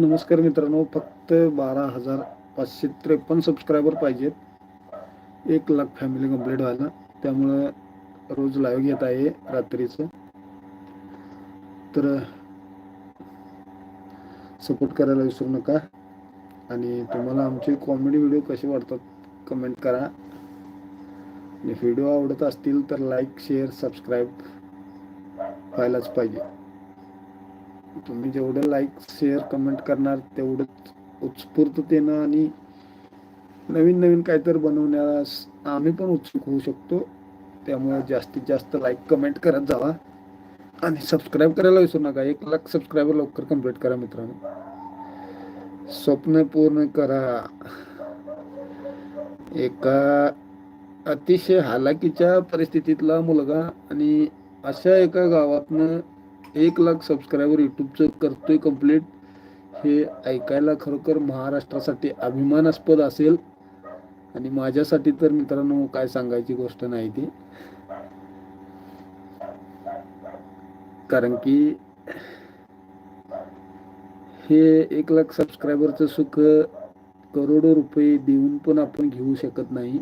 नमस्कार मित्रांनो फक्त बारा हजार पाचशे त्रेपन्न सबस्क्रायबर पाहिजेत. एक लाख फॅमिली कंप्लीट व्हायला. त्यामुळं रोज लाईव्ह घेत आहे रात्रीचं. तर सपोर्ट करायला विसरू नका. आणि तुम्हाला आमचे कॉमेडी व्हिडिओ कसे वाटतात कमेंट करा. आणि व्हिडिओ आवडत असतील तर लाईक शेअर सबस्क्राईब व्हायलाच पाहिजे. तुम्ही जेवढं लाईक शेअर कमेंट करणार तेवढंच उत्स्फूर्ततेनं आणि नवीन नवीन काहीतरी बनवण्यास आम्ही पण उत्सुक होऊ शकतो. त्यामुळे जास्तीत जास्त लाईक कमेंट करत जावा. आणि सबस्क्राईब करायला विसरू नका. एक लाख सबस्क्रायबर लवकर कंप्लीट करा मित्रांनो. स्वप्न पूर्ण करा. एका अतिशय हालाकीच्या परिस्थितीतला मुलगा आणि अशा एका गावातनं एक लाख सबस्क्रायबर यूट्यूबचं करतोय कंप्लीट हे ऐकायला खरोखर महाराष्ट्रासाठी अभिमानास्पद असेल. आणि माझ्यासाठी तर मित्रांनो काय सांगायची गोष्ट नाही ती. कारण की हे एक लाख सबस्क्रायबरचं सुख करोडो रुपये देऊन पण आपण घेऊ शकत नाही.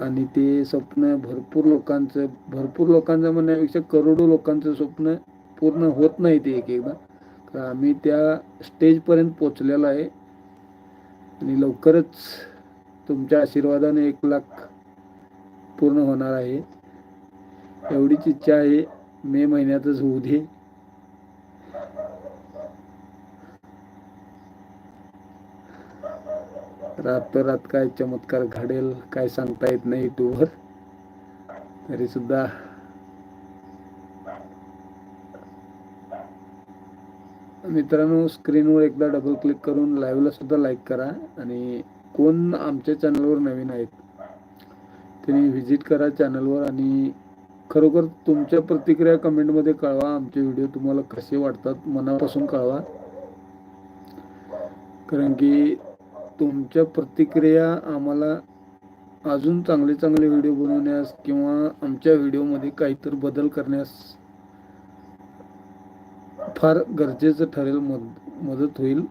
आणि ते स्वप्न भरपूर लोकांचं भरपूर लोकांचं म्हणण्यापेक्षा करोडो लोकांचं स्वप्न पूर्ण होत नाही ते एक एकदा. तर आम्ही त्या स्टेजपर्यंत पोचलेलो आहे. आणि लवकरच तुमच्या आशीर्वादाने एक लाख पूर्ण होणार आहे. एवढीच इच्छा आहे मे महिन्यातच होऊ दे. रातोरात काय चमत्कार घडेल काय सांगता येत नाही यूट्यूबवर. तरी सुद्धा मित्रांनो स्क्रीनवर एकदा डबल क्लिक करून लाईव्हला सुद्धा लाईक करा. आणि कोण आमच्या चॅनलवर नवीन आहेत त्यांनी व्हिजिट करा चॅनलवर आणि खरोखर तुमच्या प्रतिक्रिया कमेंटमध्ये कळवा. आमचे व्हिडिओ तुम्हाला कसे वाटतात मनापासून कळवा. कारण की तुमच्या प्रतिक्रिया आम्हाला अजून चांगले चांगले व्हिडिओ बनवण्यास किंवा आमच्या व्हिडिओमध्ये काहीतरी बदल करण्यास फार गरजेचं ठरेल मद मदत होईल.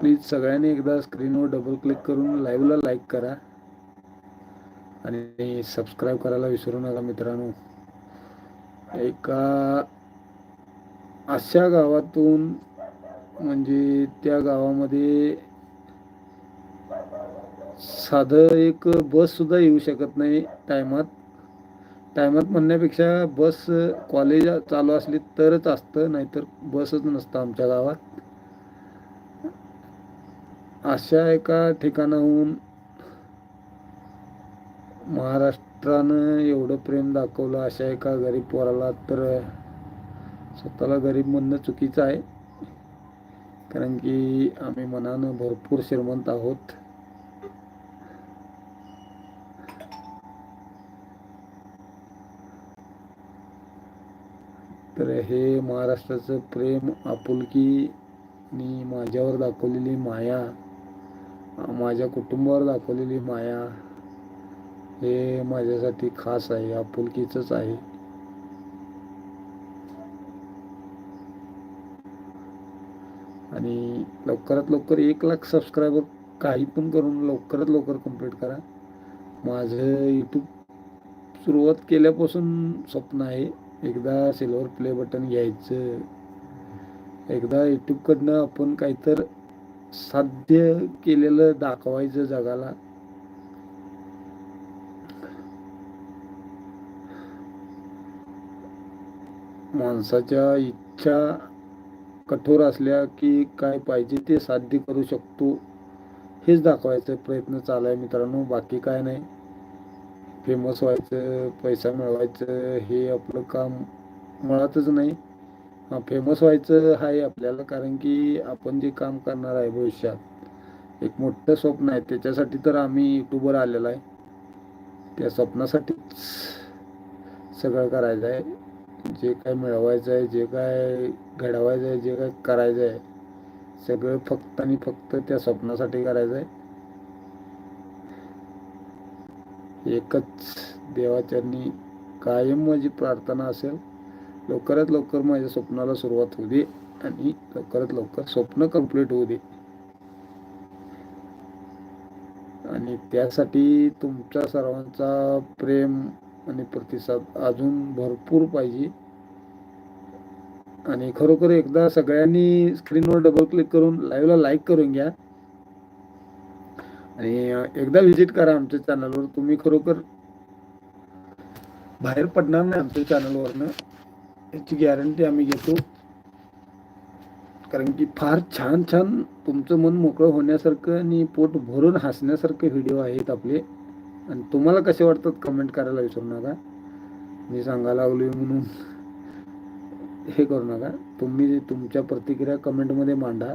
प्लीज सगळ्यांनी एकदा स्क्रीनवर डबल क्लिक करून लाईव्हला लाईक करा आणि सबस्क्राईब करायला विसरू नका मित्रांनो. एका अशा गावातून म्हणजे त्या गावामध्ये साधं एक बस सुद्धा येऊ शकत नाही टायमात. टायमात म्हणण्यापेक्षा बस कॉलेज चालू असली तरच असतं नाहीतर बसच नसतं आमच्या गावात. अशा एका ठिकाणाहून महाराष्ट्रानं एवढं प्रेम दाखवलं अशा एका गरीब पोराला तर स्वतःला गरीब म्हणणं चुकीचं आहे. कारण की आम्ही मनानं भरपूर श्रीमंत आहोत. तर हे महाराष्ट्राचं प्रेम आपुलकी आणि माझ्यावर दाखवलेली माया माझ्या कुटुंबावर दाखवलेली माया हे माझ्यासाठी खास आहे आपुलकीचंच आहे. लवकरात लवकर एक लाख सबस्क्रायबर काही पण करून लवकरात लवकर कंप्लीट करा. माझं यूट्यूब सुरुवात केल्यापासून स्वप्न आहे एकदा सिल्वर प्ले बटन घ्यायचं. एकदा यूट्यूबकडनं आपण काहीतर साध्य केलेलं दाखवायचं जगाला. माणसाच्या इच्छा कठोर असल्या की काय पाहिजे ते साध्य करू शकतो. हेच दाखवायचा प्रयत्न चालू आहे मित्रांनो बाकी काय नाही. फेमस व्हायचं पैसा मिळवायचं हे आपलं काम मुळातच नाही. फेमस व्हायचं आहे आपल्याला कारण की आपण जे काम करणार आहे भविष्यात एक मोठं स्वप्न आहे. त्याच्यासाठी तर आम्ही युट्यूबवर आलेलो आहे. त्या स्वप्नासाठीच सगळं करायचं आहे. जे काय मिळवायचं आहे जे काय घडवायचं आहे जे काय करायचं आहे सगळं फक्त आणि फक्त त्या स्वप्नासाठी करायचं आहे. एकच देवाच्यांनी कायम माझी प्रार्थना असेल लवकरात लवकर माझ्या स्वप्नाला सुरुवात होऊ दे आणि लवकरात लवकर स्वप्न कंप्लीट होऊ दे. आणि त्यासाठी तुमच्या सर्वांचा प्रेम आणि प्रतिसाद अजून भरपूर पाहिजे. आणि खरोखर एकदा सगळ्यांनी स्क्रीनवर डबल क्लिक करून लाईव्हला लाईक करून घ्या. आणि एकदा व्हिजिट करा आमच्या चॅनलवर तुम्ही खरोखर बाहेर पडणार नाही आमच्या चॅनलवरनं याची गॅरंटी आम्ही घेतो. कारण की फार छान छान तुमचं मन मोकळं होण्यासारखं आणि पोट भरून हसण्यासारखे व्हिडिओ आहेत आपले. आणि तुम्हाला कसे वाटतात कमेंट करायला विसरू नका. मी सांगायला लागलोय म्हणून. हे करू नका. तुम्ही तुमच्या प्रतिक्रिया कमेंटमध्ये मांडा.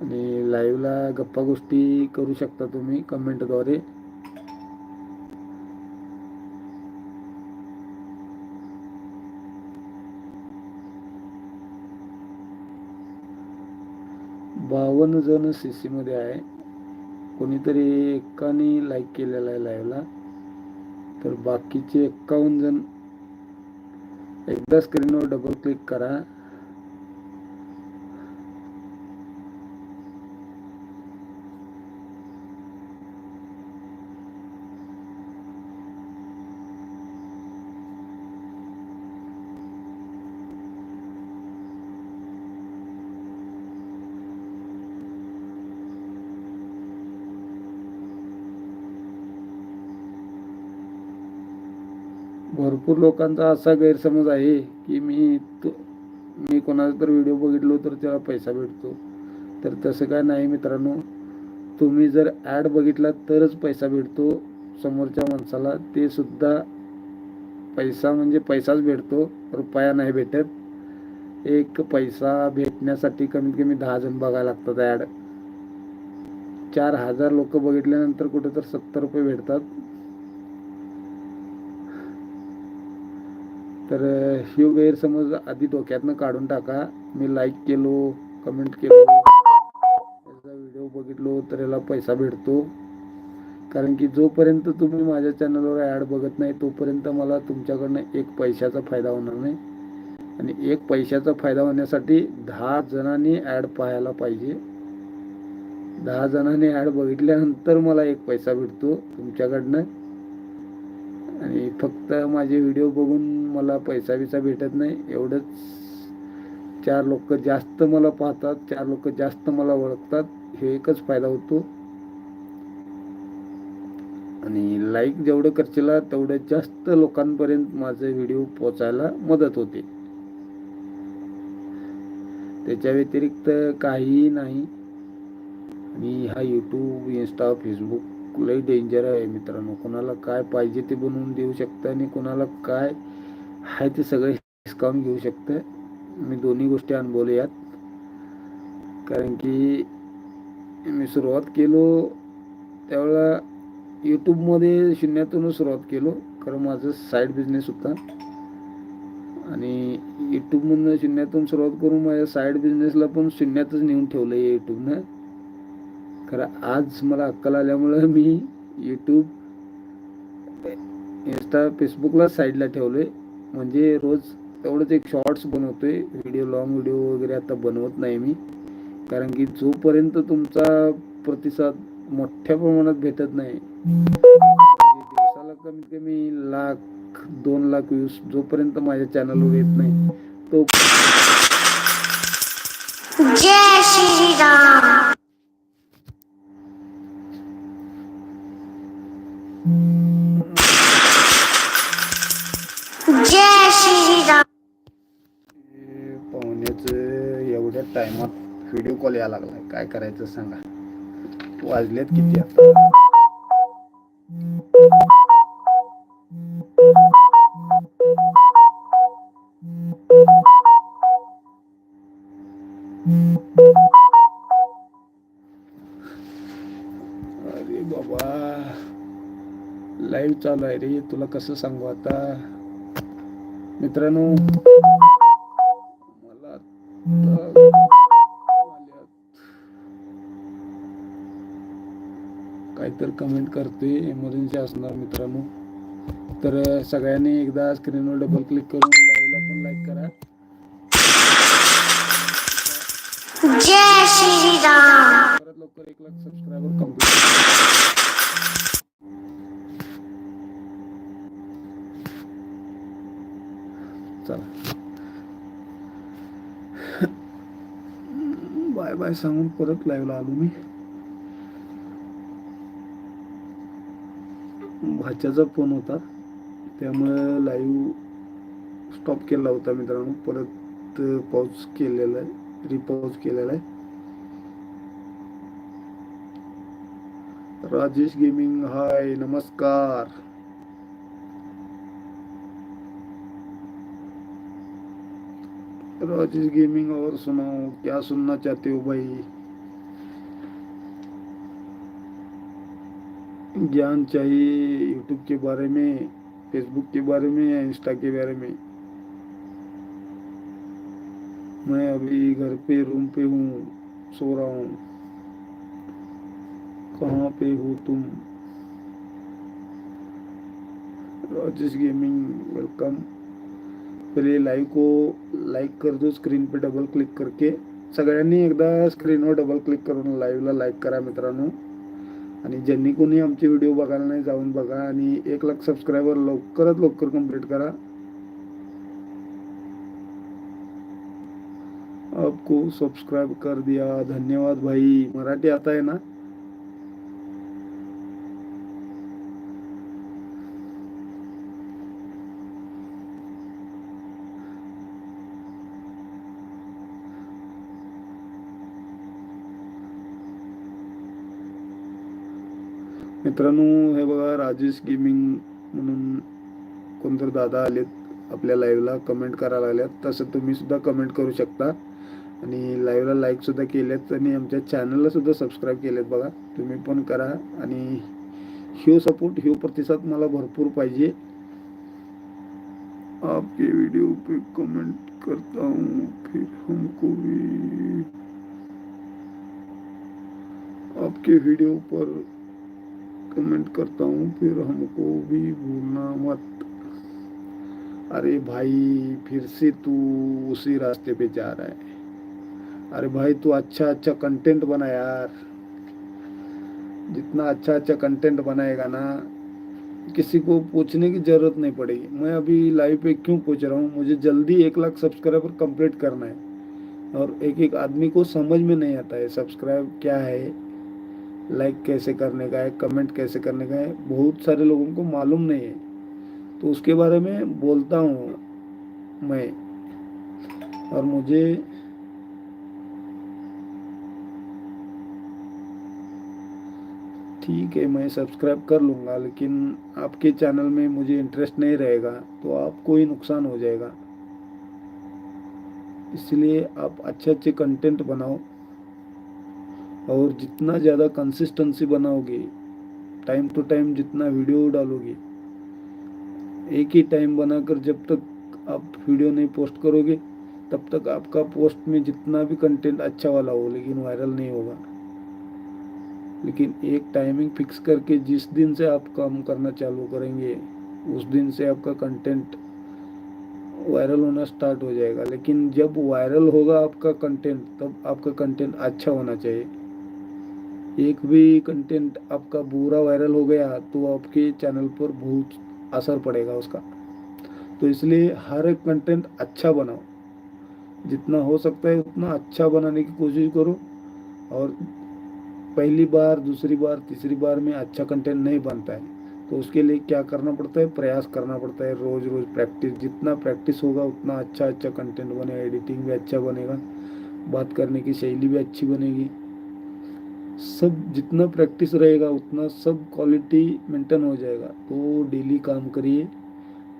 आणि लाईव्हला गप्पा गोष्टी करू शकता तुम्ही कमेंटद्वारे बावन्न जण सी सीमध्ये आहे. कोणीतरी एकाने लाईक केलेला आहे लाईव्हला तर बाकीचे एक्कावन्न जण एकदा स्क्रीनवर डबल क्लिक करा. भरपूर लोकांचा असा गैरसमज आहे की मी तो मी कोणाचा तर व्हिडिओ बघितलो तर त्याला पैसा भेटतो. तर तसं काय नाही मित्रांनो. तुम्ही जर ॲड बघितला तरच पैसा भेटतो. समोरच्या माणसाला ते सुद्धा पैसा म्हणजे पैसाच भेटतो. रुपया नाही भेटत. एक पैसा भेटण्यासाठी कमीत कमी दहा जण बघायला लागतात ॲड चार हजार लोक बघितल्यानंतर कुठं तर सत्तर रुपये भेटतात. तर हे गैरसमज आधी डोक्यातनं काढून टाका. मी लाईक केलो कमेंट केलो त्याचा व्हिडिओ बघितलो तर याला पैसा भेटतो. कारण की जोपर्यंत तुम्ही माझ्या चॅनलवर ॲड बघत नाही तोपर्यंत मला तुमच्याकडनं एक पैशाचा फायदा होणार नाही. आणि एक पैशाचा फायदा होण्यासाठी दहा जणांनी ॲड पाहायला पाहिजे. दहा जणांनी ॲड बघितल्यानंतर मला एक पैसा भेटतो तुमच्याकडनं. आणि फक्त माझे व्हिडिओ बघून मला पैसा बिसा भेटत नाही. एवढंच चार लोक जास्त मला पाहतात चार लोक जास्त मला ओळखतात. हे एकच फायदा होतो. आणि लाईक जेवढं करशील तेवढं जास्त लोकांपर्यंत माझे व्हिडिओ पोचायला मदत होते. त्याच्या व्यतिरिक्त काहीही नाही. आणि हा यूट्यूब इन्स्टा फेसबुक लई डेंजर आहे मित्रांनो. कोणाला काय पाहिजे ते बनवून देऊ शकतं आणि कोणाला काय आहे ते सगळे हिसकावून घेऊ शकतं. मी दोन्ही गोष्टी अनुभवले यात कारण की मी सुरुवात केलो त्यावेळेला यूट्यूबमध्ये शून्यातूनच सुरुवात केलो. कारण माझं साईड बिझनेस होता. आणि यूट्यूबमधनं शून्यातून सुरुवात करून माझ्या साईड बिझनेसला पण शून्यातच नेऊन ठेवलं आहे यूट्यूबनं खरं आज मला अक्कल आल्यामुळं मी यूट्यूब इंस्टा फेसबुकला साईडला ठेवलं आहे म्हणजे रोज तेवढंच एक शॉर्ट्स बनवतोय. व्हिडिओ लॉंग व्हिडिओ वगैरे आता बनवत नाही मी. कारण की जोपर्यंत तुमचा प्रतिसाद मोठ्या प्रमाणात भेटत नाही म्हणजे दिवसाला कमीत कमी लाख दोन लाख व्ह्यूज जोपर्यंत माझ्या चॅनलवर येत नाही टायमात व्हिडिओ कॉल यायला लागलाय. काय करायचं सांगा. वाजलेत किती आता? अरे बाबा. लाईव्ह चालू आहे रे. तुला कसं सांगू आता? मित्रांनो मला काहीतरी कमेंट करते इमर्जन्सी असणार मित्रांनो. तर सगळ्यांनी एकदा स्क्रीनवर डबल क्लिक करून लाईव्हला पण लाईक करा. जय श्रीराम. परत लवकर एक लाख सबस्क्रायबर कंप्लीट चला. बाय बाय सांगून परत लाईव्हला आलो मी. भाच्याचा फोन होता. त्यामुळं लाईव्ह स्टॉप केला होता मित्रांनो. परत पॉज केलेला आहे. रिपॉज केलेला आहे. राजेश गेमिंग हाय नमस्कार. राजेश गेमिंग और सुनाओ. क्या सुनना चाहते हो भाई? ज्ञान चाहिए यूट्यूब के बारे में फेसबुक के बारे में या इंस्टा के बारे में. मैं अभी घर पे रूम पे हूँ सो रहा हूँ. कहाँ पे हो तुम? Rajesh gaming welcome. पहिले लाईव्ह को लाईक कर दो स्क्रीन पे डबल क्लिक करके. सगळ्यांनी एकदा स्क्रीनवर डबल क्लिक करून लाईव्हला लाईक करा मित्रांनो. आणि ज्यांनी कोणी आमचे व्हिडिओ बघायला नाही जाऊन बघा आणि एक लाख सबस्क्रायबर लवकरात लवकर कंप्लीट करा. आपको सब्सक्राइब कर दिया. धन्यवाद भाई. मराठी आता है ना? मित्रांनो हे बघा राजेश गेमिंग म्हणून कोणतर दादा आलेत आपल्या लाईव्हला कमेंट करायला आल्यात तसं तुम्ही सुद्धा कमेंट करू शकता. आणि लाईव्हला लाईक सुद्धा केलेत आणि आमच्या चॅनलला सुद्धा सबस्क्राईब केलेत बघा. तुम्ही पण करा आणि ह्यो सपोर्ट ह्यो प्रतिसाद मला भरपूर पाहिजे. आपके व्हिडिओ पे कमेंट करता हूँ फिर हमको भी आपके वीडियो पर कमेंट करता हूँ, फिर हमको भी भूलना मत। अरे भाई, फिर से तू उसी रास्ते पे जा रहा है। अरे भाई, तू अच्छा अच्छा कंटेंट बना यार। जितना अच्छा अच्छा कंटेंट बनाएगा ना, किसी को पूछने की ज़रूरत नहीं पड़ेगी। मैं अभी लाइव पे क्यों पूछ रहा हूँ? मुझे जल्दी एक लाख सब्सक्राइबर कंप्लीट करना है। और एक एक आदमी को समझ में नहीं आता है सब्सक्राइब क्या है? लाइक कैसे करने का है कमेंट कैसे करने का है, बहुत सारे लोगों को मालूम नहीं है। तो उसके बारे में बोलता हूँ मैं। और मुझे ठीक है, मैं सब्सक्राइब कर लूँगा, लेकिन आपके चैनल में मुझे इंटरेस्ट नहीं रहेगा तो आपको ही नुकसान हो जाएगा। इसलिए आप अच्छे अच्छे कंटेंट बनाओ। और जितना ज़्यादा कंसिस्टेंसी बनाओगे टाइम टू टाइम जितना वीडियो डालोगे, एक ही टाइम बनाकर जब तक आप वीडियो नहीं पोस्ट करोगे, तब तक आपका पोस्ट में जितना भी कंटेंट अच्छा वाला हो, लेकिन वायरल नहीं होगा। लेकिन एक टाइमिंग फिक्स करके जिस दिन से आप काम करना चालू करेंगे, उस दिन से आपका कंटेंट वायरल होना स्टार्ट हो जाएगा। लेकिन जब वायरल होगा आपका कंटेंट तब आपका कंटेंट अच्छा होना चाहिए। एक भी कंटेंट आपका बुरा वायरल हो गया तो आपके चैनल पर बहुत असर पड़ेगा उसका। तो इसलिए हर एक कंटेंट अच्छा बनाओ। जितना हो सकता है उतना अच्छा बनाने की कोशिश करो और पहली बार, दूसरी बार, तीसरी बार में अच्छा कंटेंट नहीं बनता है तो उसके लिए क्या करना पड़ता है? प्रयास करना पड़ता है रोज रोज प्रैक्टिस जितना प्रैक्टिस होगा, उतना अच्छा अच्छा कंटेंट बनेगा एडिटिंग भी अच्छा बनेगा, बात करने की शैली भी अच्छी बनेगी। सब जितना प्रैक्टिस रहेगा, उतना सब क्वालिटी मेंटेन हो जाएगा। तो डेली काम करिए,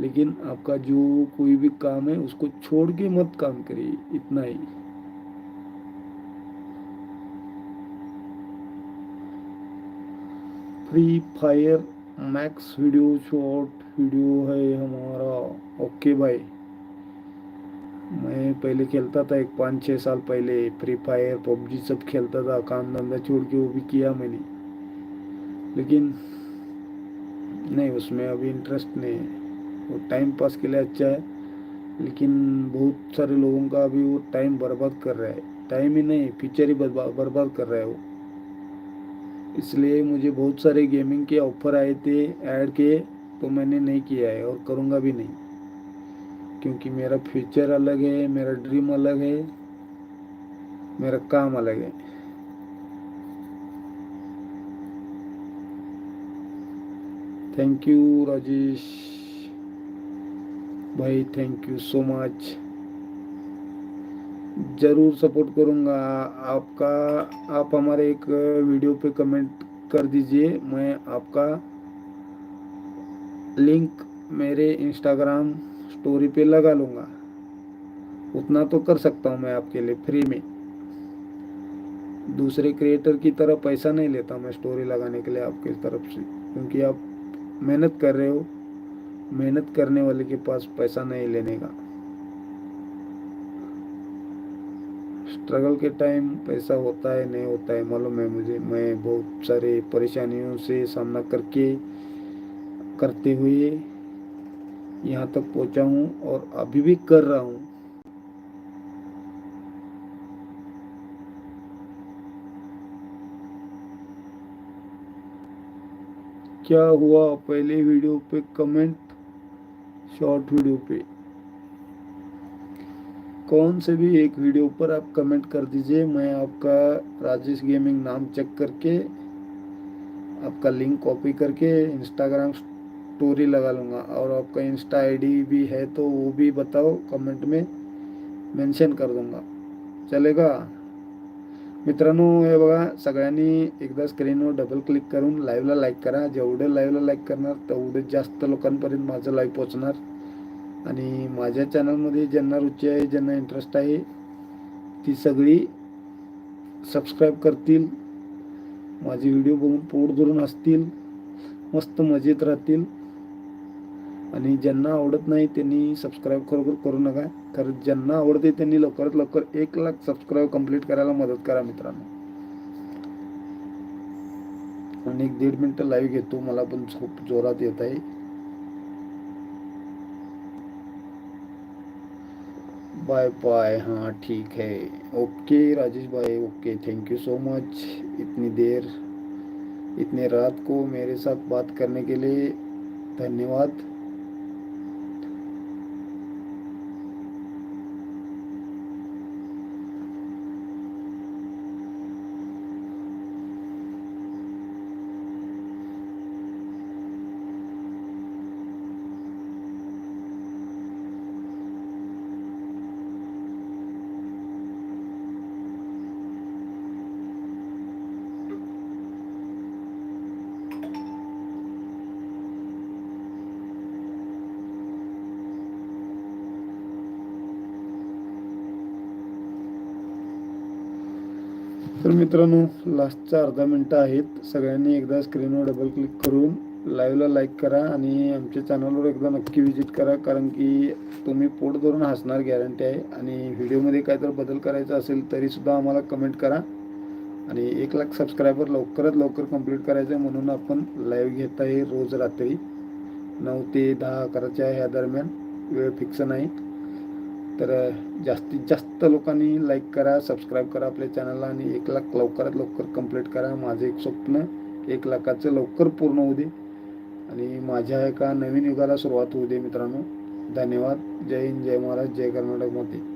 लेकिन आपका जो कोई भी काम है, उसको छोड़ के मत काम करिए, इतना ही। Free Fire Max video short video है हमारा। ओके भाई मैं पहले खेलता था एक पाँच छः साल पहले फ्री फायर पबजी सब खेलता था, काम धंधा छोड़ के वो भी किया मैंने। लेकिन नहीं, उसमें अभी इंटरेस्ट नहीं है। वो टाइम पास के लिए अच्छा है, लेकिन बहुत सारे लोगों का अभी वो टाइम बर्बाद कर रहा है। टाइम ही नहीं फ्यूचर ही बर्बाद कर रहा है वो। इसलिए मुझे बहुत सारे गेमिंग के ऑफ़र आए थे ऐड के तो मैंने नहीं किया है और करूँगा भी नहीं। क्योंकि मेरा फ्यूचर अलग है, मेरा ड्रीम अलग है, मेरा काम अलग है। थैंक यू राजेश भाई थैंक यू सो मच ज़रूर सपोर्ट करूँगा। आपका, आप हमारे एक वीडियो पे कमेंट कर दीजिए। मैं आपका लिंक मेरे इंस्टाग्राम स्टोरी पे लगा लूँगा। उतना तो कर सकता हूँ मैं आपके लिए फ्री में। दूसरे क्रिएटर की तरह पैसा नहीं लेता मैं स्टोरी लगाने के लिए आपकी तरफ़ से, क्योंकि आप मेहनत कर रहे हो। मेहनत करने वाले के पास पैसा नहीं लेने का। स्ट्रगल के टाइम पैसा होता है, नहीं होता है, मालूम है मुझे। मैं बहुत सारे परेशानियों से सामना करके, करते हुए यहाँ तक पहुँचा हूँ और अभी भी कर रहा हूँ। क्या हुआ पहले वीडियो पे कमेंट, शॉर्ट वीडियो पे? कौन से भी एक वीडियो पर आप कमेंट कर दीजिए, मैं आपका राजेश गेमिंग नाम चेक करके, आपका लिंक कॉपी करके इंस्टाग्राम स्टोरी लगा लूँगा। और आपका इंस्टा आईडी भी है तो वो भी बताओ कमेंट में मेंशन कर दूंगा। चलेगा? मित्रांनो हे बघा सगळ्यांनी एकदा स्क्रीनवर डबल क्लिक करून लाईव्हला लाईक करा. जेवढं लाईव्हला लाईक करणार तेवढं जास्त लोकांपर्यंत माझं लाईव्ह पोचणार आणि माझ्या चॅनलमध्ये ज्यांना रुची आहे ज्यांना इंटरेस्ट आहे ती सगळी सबस्क्राईब करतील. माझे व्हिडिओ बघून पोट धरून असतील मस्त मजेत राहतील. आणि ज्यांना आवडत नाही त्यांनी सबस्क्राईब खरोखर करू नका. कारण ज्यांना आवडते त्यांनी लवकरात लवकर एक लाख सबस्क्राईब कंप्लीट करायला मदत करा मित्रांनो. आणि एक दीड मिनटं लाईव्ह घेतो. मला पण खूप जोरात येत आहे. बाय बाय हाँ ठीक है ओके राजेश भाई okay thank you so much इतनी देर इतने रात को मेरे साथ बात करने के लिए धन्यवाद. तर मित्रांनो लास्टचा अर्धा मिनटं आहेत. सगळ्यांनी एकदा स्क्रीनवर डबल क्लिक करून लाईव्हला लाईक करा आणि आमच्या चॅनलवर एकदा नक्की व्हिजिट करा कारण की तुम्ही पोट धरून हसणार गॅरंटी आहे. आणि व्हिडिओमध्ये काय तर बदल करायचा असेल तरीसुद्धा आम्हाला कमेंट करा. आणि एक लाख सबस्क्रायबर लवकरात लवकर कंप्लीट करायचं आहे म्हणून आपण लाईव्ह घेत आहे रोज रात्री. नऊ ते दहा अकराच्या ह्या दरम्यान. वेळ फिक्स नाही. तर जास्तीत जास्त लोकांनी लाईक करा सबस्क्राईब करा आपल्या चॅनलला आणि एक लाख लवकरात लवकर कंप्लीट करा. माझं एक स्वप्न एक लाखाचं लवकर पूर्ण होऊ दे. आणि माझ्या एका नवीन युगाला सुरुवात होऊ दे मित्रांनो. धन्यवाद. जय हिंद जय महाराज जय कर्नाटकमध्ये